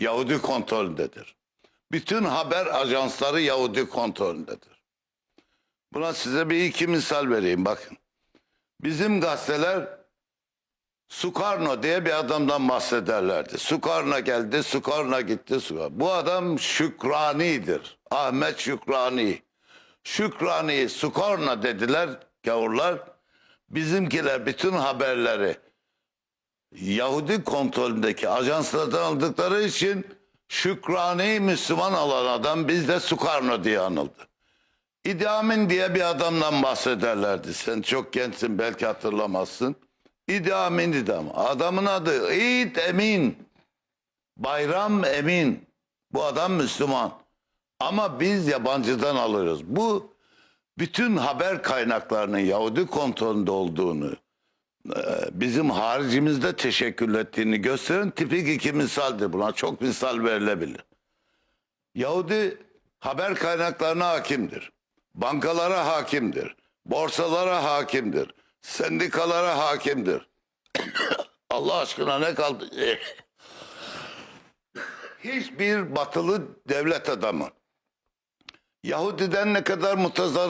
Yahudi kontrolündedir. Bütün haber ajansları Yahudi kontrolündedir. Buna size bir iki misal vereyim bakın. Bizim gazeteler Sukarno diye bir adamdan bahsederlerdi. Sukarno geldi, Sukarno gitti. Sukarno. Bu adam Şükrani'dir. Ahmet Şükrani. Şükrani, Sukarno dediler gavurlar. Bizimkiler bütün haberleri Yahudi kontrolündeki ajanslardan aldıkları için Şükrani Müslüman olan adam bizde Sukarno diye anıldı. İdi Amin diye bir adamdan bahsederlerdi. Sen çok gençsin belki hatırlamazsın. İdi Amin İdi Amin. Adamın adı İd Emin. Bayram Emin. Bu adam Müslüman. Ama biz yabancıdan alırız. Bu bütün haber kaynaklarının Yahudi kontrolünde olduğunu, bizim haricimizde teşekkül ettiğini gösteren tipik iki misaldir. Buna çok misal verilebilir. Yahudi haber kaynaklarına hakimdir. Bankalara hakimdir. Borsalara hakimdir. Sendikalara hakimdir. Allah aşkına ne kaldı? Hiçbir batılı devlet adamı Yahudiden ne kadar mutazarı